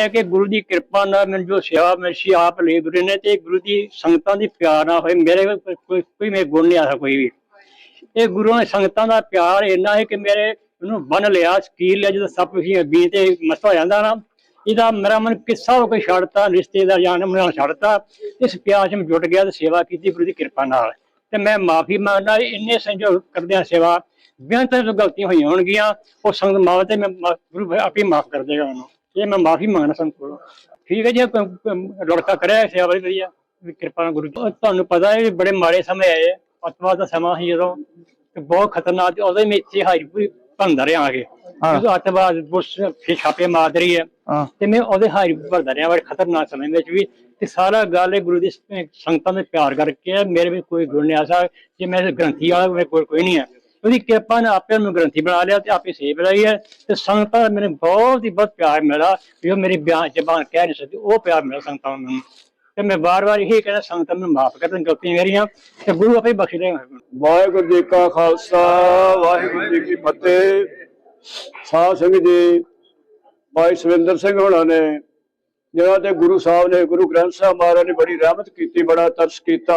ਵਾਹਿਗੁਰੂ ਕਿ ਗੁਰੂ ਦੀ ਕਿਰਪਾ ਨਾਲ ਮੈਨੂੰ ਜੋ ਸੇਵਾ ਮਿਲੀ ਆਪ ਲੈ ਗੁਰੂ ਨੇ ਤੇ ਗੁਰੂ ਦੀ ਸੰਗਤਾਂ ਦੀ ਪਿਆਰ ਨਾਲ ਹੋਏ। ਮੇਰੇ ਕੋਈ ਕੋਈ ਮੇਰੇ ਗੁਣ ਨਹੀਂ ਆਇਆ ਕੋਈ ਵੀ। ਇਹ ਗੁਰੂ ਨੇ ਸੰਗਤਾਂ ਦਾ ਪਿਆਰ ਇੰਨਾ ਹੈ ਕਿ ਮੇਰੇ ਇਹਨੂੰ ਬੰਨ ਲਿਆ ਸਕੀਲ ਲਿਆ, ਜਦੋਂ ਸਭ ਕੁਝ ਬੀ ਤੇ ਮਸਤ ਹੋ ਜਾਂਦਾ ਨਾ, ਇਹਦਾ ਮੇਰਾ ਮਨ ਕਿੱਸਾ ਹੋ ਕੇ ਛੱਡਤਾ, ਰਿਸ਼ਤੇਦਾਰ ਜਾਨ ਨਾਲ ਛੱਡਤਾ। ਇਸ ਪਿਆਰ 'ਚ ਮੈਂ ਜੁਟ ਗਿਆ ਤੇ ਸੇਵਾ ਕੀਤੀ ਗੁਰੂ ਦੀ ਕਿਰਪਾ ਨਾਲ। ਤੇ ਮੈਂ ਮਾਫੀ ਮੰਗਦਾ, ਇੰਨੇ ਸੰਜੋਗ ਕਰਦਿਆਂ ਸੇਵਾ ਬੇਅੰਤ ਤੋਂ ਗਲਤੀਆਂ ਹੋਈਆਂ ਹੋਣਗੀਆਂ, ਉਹ ਸੰਗਤ ਮਾਵ ਤੇ ਮੈਂ ਮਾ- ਗੁਰੂ ਆਪੇ ਮਾਫ ਕਰ ਦੇਗਾ ਉਹਨੂੰ। ਇਹ ਮੈਂ ਮਾਫੀ ਮੰਗਣਾ ਸੰਗਤ ਕੋਲੋਂ। ਠੀਕ ਹੈ ਜੀ ਲੜਕਾ ਕਰਿਆ ਸੇਵਾ ਬੜੀ ਵਧੀਆ। ਵੀ ਕਿਰਪਾ ਨਾਲ ਗੁਰੂ ਜੀ। ਤੁਹਾਨੂੰ ਪਤਾ ਹੈ ਵੀ ਬੜੇ ਮਾੜੇ ਸਮੇਂ ਆਏ ਅਤਵਾਦ ਦਾ ਸਮਾਂ ਸੀ ਜਦੋਂ ਤੇ ਬਹੁਤ ਖਤਰਨਾਕ ਤੇ ਹੀ ਮੈਂ ਇੱਥੇ ਹਾਰੀ ਪੂਰੀ ਭੰਦਾ ਰਿਹਾ ਆ ਕੇ। ਜਦੋਂ ਅਤਵਾਦ ਬੁਸ਼ ਫਿਰ ਛਾਪੇ ਮਾਰ ਰਹੀ ਹੈ। ਹਾਂ। ਤੇ ਮੈਂ ਉਹਦੇ ਹਾਰੀ ਭਰਦਾ ਰਿਹਾ। ਬੜੇ ਖਤਰਨਾਕ ਸਮੇਂ ਵਿੱਚ ਵੀ। ਤੇ ਸਾਰਾ ਗੱਲ ਇਹ ਗੁਰੂ ਦੀ ਸੰਗਤਾਂ ਦੇ ਪਿਆਰ ਕਰਕੇ ਹੈ। ਮੇਰੇ ਵਿੱਚ ਕੋਈ ਗੁਣ ਨਹੀਂ ਆਸਾ ਜੇ ਮੈਂ ਗ੍ਰੰਥੀ ਵਾਲਾ ਮੇਰੇ ਕੋਲ ਕੋਈ ਨਹੀਂ ਹੈ ਉਹਦੀ ਕਿਰਪਾ ਨਾਲ ਆਪੇ ਨੂੰ ਗ੍ਰੰਥੀ ਬਣਾ ਲਿਆ ਤੇ ਆਪੇ ਸੇਵ ਲਈ ਹੈ ਤੇ ਸੰਗਤਾਂ ਦਾ ਮੈਨੂੰ ਬਹੁਤ ਹੀ ਬਹੁਤ ਪਿਆਰ ਮਿਲਾ ਜੋ ਮੇਰੀ ਬਿਆਨ ਜ਼ਬਾਨ ਕਹਿ ਨਹੀਂ ਸਕਦੀ, ਉਹ ਪਿਆਰ ਮਿਲਾ ਸੰਗਤਾਂ ਨੂੰ ਮੈਨੂੰ। ਤੇ ਮੈਂ ਵਾਰ-ਵਾਰ ਇਹੀ ਕਹਿੰਦਾ, ਸੰਗਤਾਂ ਨੂੰ ਮਾਫ ਕਰ ਦੇਣ, ਗਲਤੀਆਂ ਮੇਰੀਆਂ, ਤੇ ਗੁਰੂ ਆਪੇ ਬਖਸ਼ ਦੇਗਾ ਵਾਹਿਗੁਰੂ ਜੀ ਕਾ ਖਾਲਸਾ, ਵਾਹਿਗੁਰੂ ਜੀ ਕੀ ਫਤਿਹ। ਸਾਧ ਸੰਗਤ ਜੀ, ਭਾਈ ਸਵਿੰਦਰ ਸਿੰਘ ਹੋਣਾ ਨੇ, ਜਿਹੜਾ ਤੇ ਗੁਰੂ ਸਾਹਿਬ ਨੇ, ਗੁਰੂ ਗ੍ਰੰਥ ਸਾਹਿਬ ਮਹਾਰਾਜ ਨੇ ਬੜੀ ਰਹਿਮਤ ਕੀਤੀ, ਬੜਾ ਤਰਸ ਕੀਤਾ।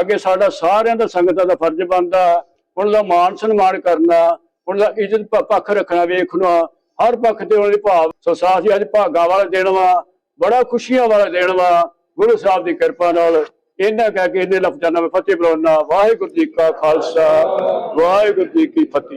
ਅੱਗੇ ਸਾਡਾ ਸਾਰਿਆਂ ਦਾ ਸੰਗਤਾਂ ਦਾ ਫਰਜ਼ ਬਣਦਾ ਉਹਨਾਂ ਦਾ ਮਾਣ ਸਨਮਾਨ ਕਰਨਾ ਉਹਨਾਂ ਦਾ ਇੱਜ਼ਤ ਪੱਖ ਰੱਖਣਾ, ਵੇਖਣਾ, ਹਰ ਪੱਖ ਤੇ ਉਹਨਾਂ ਦੀ ਭਾਵ, ਸੋ ਸਾਥੀ ਅੱਜ ਭਾਗਾ ਵਾਲਾ ਦਿਨ ਵਾ, ਬੜਾ ਖੁਸ਼ੀਆਂ ਵਾਲਾ ਦਿਨ ਵਾ, ਗੁਰੂ ਸਾਹਿਬ ਦੀ ਕਿਰਪਾ ਨਾਲ ਇਹਨਾਂ ਕਹਿ ਕੇ ਇਹਨੇ ਲਫ਼ਜ਼ਾਂ ਨਾਲ ਫਤਿਹ ਬੁਲਾਉਣਾ ਵਾਹਿਗੁਰੂ ਜੀ ਕਾ ਖਾਲਸਾ, ਵਾਹਿਗੁਰੂ ਜੀ ਕੀ ਫਤਿਹ।